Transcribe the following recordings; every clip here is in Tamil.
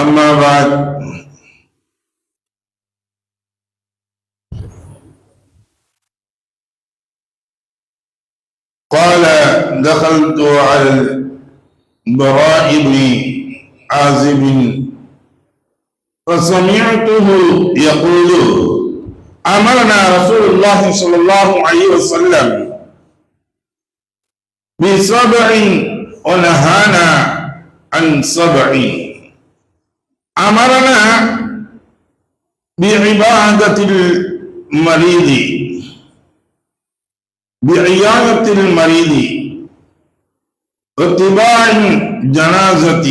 أما بعد. قال دخلت على البراء بن عازب. فسمعته يقول أمرنا رسول الله صلى الله عليه وسلم بسبع ونهانا عن سبع. أمرنا بعبادة المريض. بعيادة المريض. واتباع الجنازة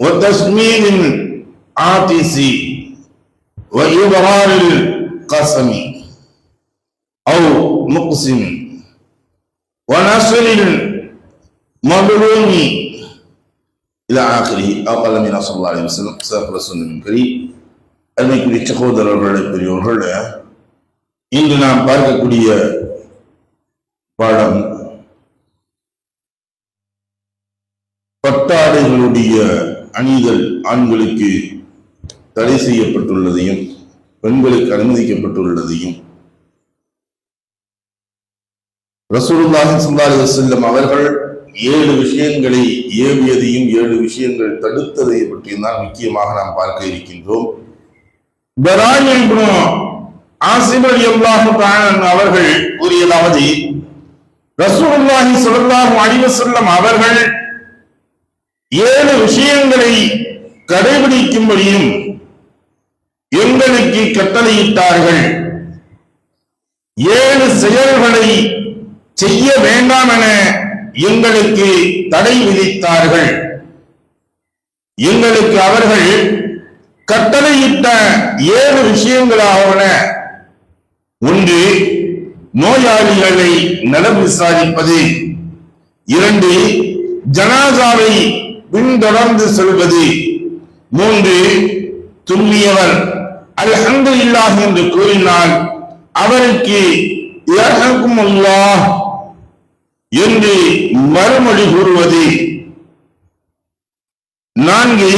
وتسميد العاطس وإبرار القسم أو مقسم ونصر المظلوم இதை ஆக்கிரி அவ்வளோ மீனா சொல்லா அலி வசலம் சஹரசன் கரி அருமைக்குரிய சகோதரர்களை பெரியவர்கள் இன்று நாம் பார்க்கக்கூடிய பாடம் பட்டாடைகளுடைய அணிதல் ஆண்களுக்கு தடை செய்யப்பட்டுள்ளதையும் பெண்களுக்கு அனுமதிக்கப்பட்டுள்ளதையும் ரசூலுல்லாஹி ஸல்லல்லாஹு அலைஹி வஸல்லம் அவர்கள் ஏழு விஷயங்களை ஏவியதையும் ஏழு விஷயங்கள் தடுத்ததை பற்றியும் தான் முக்கியமாக நாம் பார்க்க இருக்கின்றோம். ஆசிம் ரலியல்லாஹு தஆலா அவர்கள் கூறியதாவது ரசூலுல்லாஹி சுல்லாஹு அலைஹி செல்லும் அவர்கள் ஏழு விஷயங்களை கடைபிடிக்கும்படியும் எங்களுக்கு கட்டளையிட்டார்கள். ஏழு செயல்களை செய்ய வேண்டாம் என எங்களுக்கு தடை விதித்தார்கள். எங்களுக்கு அவர்கள் கட்டளையிட்ட ஏழு விஷயங்களாவன. ஒன்று நோயாளிகளை நலம் விசாரிப்பது. இரண்டு ஜனாசாவை பின்தொடர்ந்து செல்வது. மூன்று துல்லியவர் அல்ஹந்து இல்லாஹ் என்று கூறினால் அவருக்கு இறக்கும் அல்லாஹ் என்று மறுமொழி கூறுவது நான்கு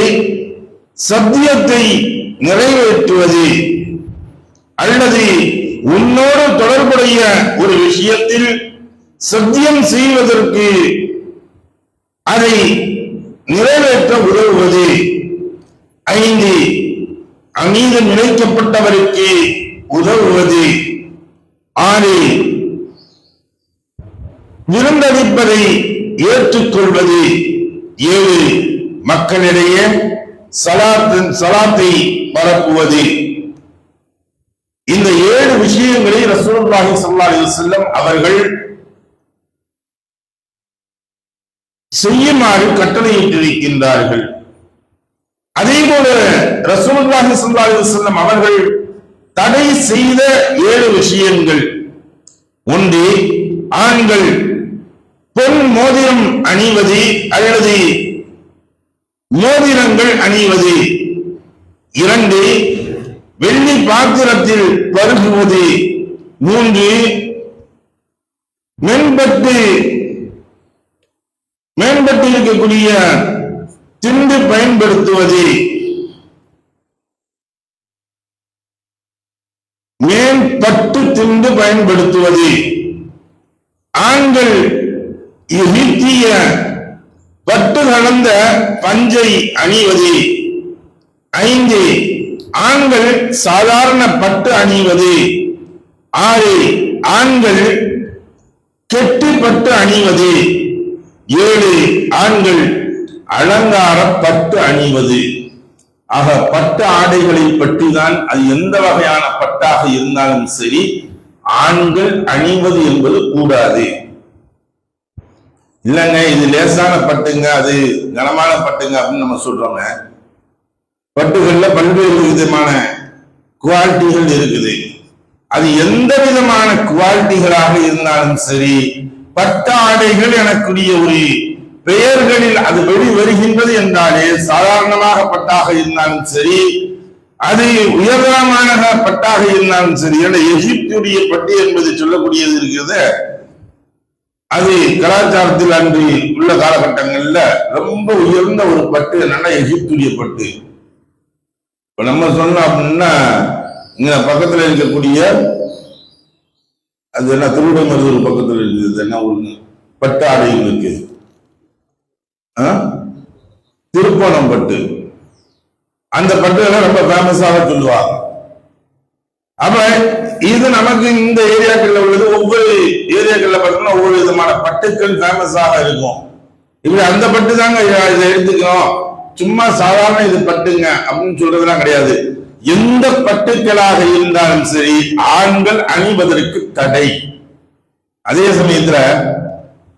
சத்தியத்தை நிறைவேற்றுவது அல்லது உன்னோடு தொடர்புடைய ஒரு விஷயத்தில் சத்தியம் செய்வதற்கு அதை நிறைவேற்ற உதவுவது. ஐந்து அமீது நினைக்கப்பட்டவருக்கு உதவுவது. ஆறு விருந்தளிப்பதை ஏற்றுக்கொள்வது ஏழு மக்களிடையே சலாத்தின் சலாத்தை பரப்புவது. இந்த ஏழு விஷயங்களை ரசூலுல்லாஹி ஸல்லல்லாஹு அலைஹி அவர்கள் செய்யுமாறு கட்டளையிட்டிருக்கின்றார்கள். அதே போல ரசூலுல்லாஹி ஸல்லல்லாஹு அலைஹி வஸல்லம் அவர்கள் தடை செய்த ஏழு விஷயங்கள். ஒன்று ஆண்கள் பொன் மோதிரம் அணிவது அல்லது மோதிரங்கள் அணிவது? இரண்டு வெள்ளி பாத்திரத்தில் பருகுவது. மூன்று மென்பட்டு மேம்பட்டு இருக்கக்கூடிய திண்டு பயன்படுத்துவது. மேம்பட்டு திண்டு பயன்படுத்துவது. ஆண்கள் ஈட்டிய பட்டு கலந்த பஞ்சை அணிவது. ஐந்து ஆண்கள் சாதாரண பட்டு அணிவது. ஆறு ஆண்கள் கெட்டு பட்டு அணிவது. ஏழு ஆண்கள் அலங்கார பட்டு அணிவது. ஆக பட்டு ஆடைகளை பற்றி தான் அது எந்த வகையான பட்டாக இருந்தாலும் சரி ஆண்கள் அணிவது என்பது கூடாது. இல்லைங்க இது லேசான பட்டுங்க அது கனமான பட்டுங்க அப்படின்னு நம்ம சொல்றோங்க. பட்டுகள்ல பல்வேறு விதமான குவாலிட்டிகள் இருக்குது. அது எந்த விதமான குவாலிட்டிகளாக இருந்தாலும் சரி பட்ட ஆடைகள் எனக்குரிய ஒரு பெயர்களில் அது வெளி வருகின்றது என்றாலே சாதாரணமாக பட்டாக இருந்தாலும் சரி அது உயர்தரமான பட்டாக இருந்தாலும் சரி என எகிப்துடைய பட்டு என்பது சொல்லக்கூடியது இருக்கிறது அது கலாச்சாரத்தில் அன்று உள்ள காலகட்டங்கள்ல ரொம்ப உயர்ந்த ஒரு பட்டு என்னன்னா எகிப்துடைய பட்டு இப்ப நம்ம சொன்னோம் அப்படின்னா இங்க பக்கத்துல இருக்கக்கூடிய அது என்ன திருவிடமருதூர் பக்கத்துல இருக்குது என்ன ஒரு பட்டு ஆடையும் இருக்கு ஆ? திருப்பணம் பட்டு அந்த பட்டுகளை ரொம்ப ஃபேமஸாக சொல்லுவாங்க. அப்ப இது நமக்கு இந்த ஏரியாக்கள்ல உள்ளது. ஒவ்வொரு ஏரியாக்கள்ல பார்த்தோம்னா ஒவ்வொரு விதமான பட்டுக்கள் ஃபேமஸாக இருக்கும். இப்படி அந்த பட்டு தாங்க இதை எடுத்துக்கிறோம். சும்மா சாதாரண இது பட்டுங்க அப்படின்னு சொல்றதுலாம் கிடையாது. எந்த பட்டுக்களாக இருந்தாலும் சரி ஆண்கள் அணிவதற்கு தடை. அதே சமயத்துல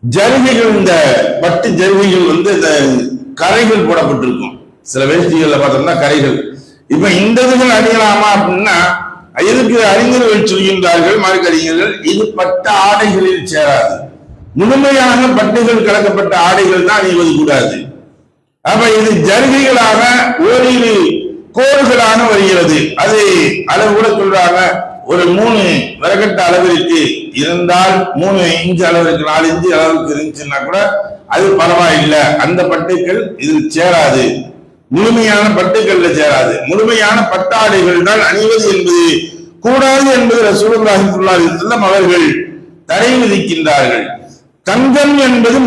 ஜருகைகள் இந்த பட்டு ஜருகைகள் வந்து இந்த கரைகள் போடப்பட்டிருக்கும். சில வேஷ்டிகள்ல பார்த்தோம்னா கரைகள். இப்ப இந்த இதுகள் அணியலாமா அப்படின்னா எதுக்கு அறிஞர்கள் சொல்கின்றார்கள் மார்க்கறிஞர்கள் இது பட்ட ஆடைகளில் சேராது. முழுமையாக பட்டுகள் கலக்கப்பட்ட ஆடைகள் தான் அணிவது கூடாது அப்ப இது ஜருகைகளாக ஓரிரு கோடுகளாக வருகிறது. அது அளவு கூட சொல்றாங்க ஒரு மூணு விறகட்ட அளவிற்கு இருந்தால் மூணு இன்ச்சு அளவிற்கு நாலு இன்ச்சு அளவுக்கு இருந்துச்சுன்னா கூட அது பரவாயில்லை. அந்த பட்டுக்கள் இதில் சேராது. முழுமையான பட்டுக்கள்ல சேராது. முழுமையான பட்டாடைகள் தான் அணிவது என்பது கூடாது என்பது ரசூலுல்லாஹி ஸல்லல்லாஹு அவர்கள் தடை விதிக்கின்றார்கள் தங்கம் என்பது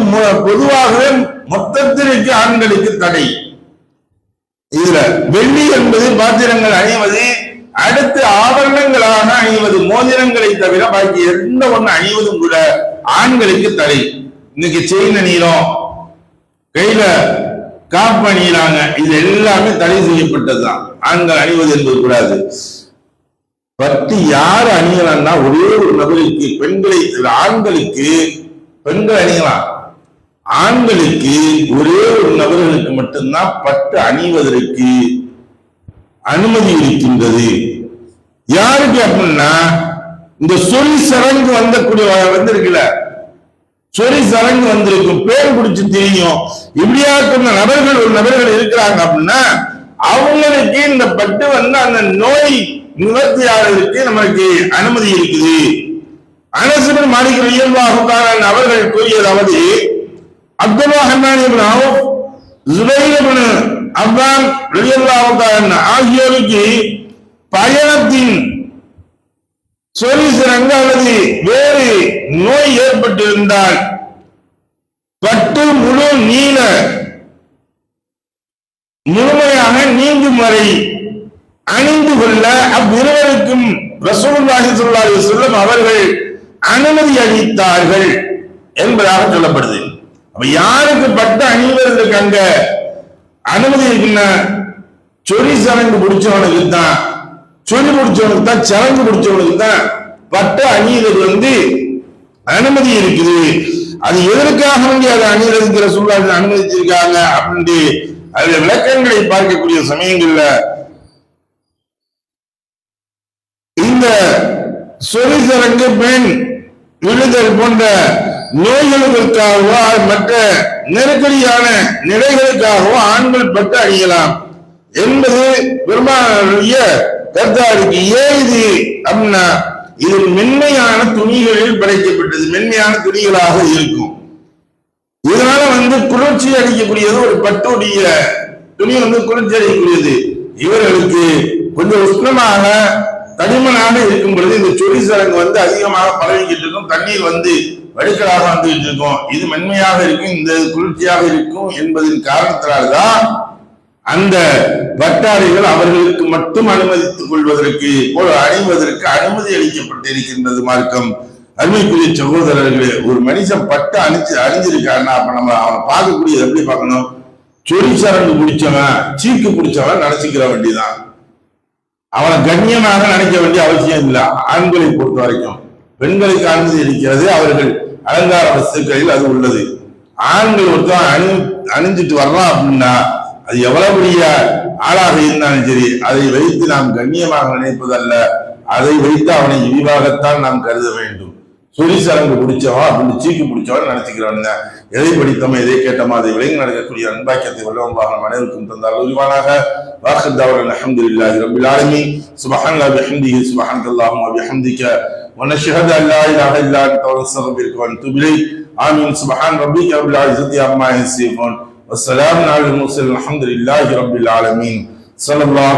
பொதுவாகவே மொத்தத்திற்கு ஆண்களுக்கு தடை. இதுல வெள்ளி என்பது பாத்திரங்கள் அணிவது அடுத்து ஆபரணங்களாக அணிவது மோதிரங்களை தவிர பாக்கி எந்த ஒண்ணு அணிவதும் கூட ஆண்களுக்கு தடை. இன்னைக்கு செயின் அணியிறோம். கையில காப்பு அணியிறாங்க இது எல்லாமே தடை செய்யப்பட்டதுதான். ஆண்கள் அணிவது என்பது கூடாது. பட்டு யார் அணியலாம்னா ஒரே ஒரு நபருக்கு பெண்களை ஆண்களுக்கு பெண்கள் அணியலாம். ஆண்களுக்கு ஒரே ஒரு நபர்களுக்கு மட்டும்தான் பட்டு அணிவதற்கு அனுமதி இருக்கின்றது. யாருக்கு அப்படின்னா இந்த சொல் சரங்கு வந்தக்கூடிய வந்திருக்குல்ல சொறி சரங்கு வந்திருக்கும். பேர் குடிச்சு தெரியும். இப்படியா சொன்ன நபர்கள் ஒரு நபர்கள் இருக்கிறாங்க அப்படின்னா அவங்களுக்கு இந்த பட்டு வந்து அந்த நோய் நிவர்த்தியாளருக்கு நமக்கு அனுமதி இருக்குது. அனசுபின் மாளிகை இயல்பாக அவர்கள் கூறியதாவது அப்துல்லா ஹன்னான் இப்னு ஜுபைர் இப்னு ஆகியோருக்கு பயணத்தின் சொறி சிறங்க அல்லது வேறு நோய் ஏற்பட்டிருந்தால் பட்டு முழு நீள முழுமையாக நீங்கும் வரை அணிந்து கொள்ள அவ்விருவருக்கும் ரசூலுல்லாஹி ஸல்லல்லாஹு அலைஹி அவர்கள் அனுமதி அளித்தார்கள் என்பதாக சொல்லப்படுது. அப்ப யாருக்கு பட்டு அணிவதற்கு அங்க அனுமதி இருக்குன்னா சொரி சரங்கு பிடிச்சவனுக்கு தான் சொல்லி முடிச்சவனுக்கு தான் சிறந்து முடிச்சவனுக்கு தான் பட்டு அணியதுக்கு வந்து அனுமதி இருக்குது. அது எதற்காக வேண்டி அதை அணியறதுங்கிற சூழல் அனுமதிச்சிருக்காங்க அப்படின்ட்டு அதுல விளக்கங்களை பார்க்கக்கூடிய சமயங்கள்ல இந்த சொரிசரங்கு பெண் விழுதல் போன்ற நோய்களுக்காகவோ மற்ற நெருக்கடியான நிலைகளுக்காகவோ ஆண்கள் பட்டு அணியலாம் என்பது பெருமானுடைய கருத்தா ஏது இது அப்படின்னா இது மென்மையான துணிகளில் படைக்கப்பட்டது. மென்மையான துணிகளாக இருக்கும். இதனால வந்து குளிர்ச்சி அளிக்கக்கூடியது ஒரு பட்டுடைய துணி வந்து குளிர்ச்சி அடிக்கக்கூடியது இவர்களுக்கு கொஞ்சம் உஷ்ணமாக தடிமனாக இருக்கும் பொழுது இந்த சொறி சரங்கு வந்து அதிகமாக பரவிக்கிட்டு இருக்கும். தண்ணீர் வந்து வடுக்கலாக வந்துகிட்டு இருக்கும். இது மென்மையாக இருக்கும் இந்த குளிர்ச்சியாக இருக்கும் என்பதின் காரணத்தினால்தான் அந்த பட்டாடைகள் அவர்களுக்கு மட்டும் அனுமதித்துக் கொள்வதற்கு போல் அணிவதற்கு அனுமதி அளிக்கப்பட்டிருக்கின்றது மார்க்கம். அருமைக்குரிய சகோதரர்களே ஒரு மனுஷன் பட்டு அணிச்சு அணிஞ்சிருக்காருன்னா அப்ப நம்ம அவனை பார்க்கக்கூடியது எப்படி பார்க்கணும்? சொறி சரங்கு பிடிச்சவன் சீக்கு பிடிச்சவன் நினைச்சுக்கிற வேண்டிதான். அவனை கண்ணியமாக நினைக்க வேண்டிய அவசியம் இல்லை. ஆண்களை பொறுத்த வரைக்கும். பெண்களுக்கு அனுமதி இருக்கிறது அவர்கள். அலங்கார வஸ்துக்களில் அது உள்ளது. ஆண்கள் ஒருத்தன் அணி அணிஞ்சிட்டு வரலாம் அப்படின்னா அது எவ்வளவு பெரிய ஆளாக இருந்தாலும் சரி அதை வைத்து நாம் கண்ணியமாக நினைப்பதல்ல அதை வைத்து அவனை இழிவாகத்தான் நாம் கருத வேண்டும் சொறி சரங்கு பிடிச்சவன் அப்படின்னு சீக்கு பிடிச்சவன் நினைச்சுக்கிறவன் தான். எதை படித்தோமோ எதை கேட்டோமோ அதை விளங்கி நடக்கக்கூடிய அன்பாக்கியத்தை வல்லவம்பாக அனைவருக்கும் தந்தால் உரிவானாக واخر دعوانا الحمد لله رب العالمين سبحان الله بحمده سبحانك اللهم وبحمدك ونشهد ان لا اله الا انت ونستغفرك ونتوب اليك ஆமீன் சுபஹான் ரப்பிக ரப்பில் இஸ்ஸத்தி والسلام على المرسلين الحمد لله رب العالمين. صلى الله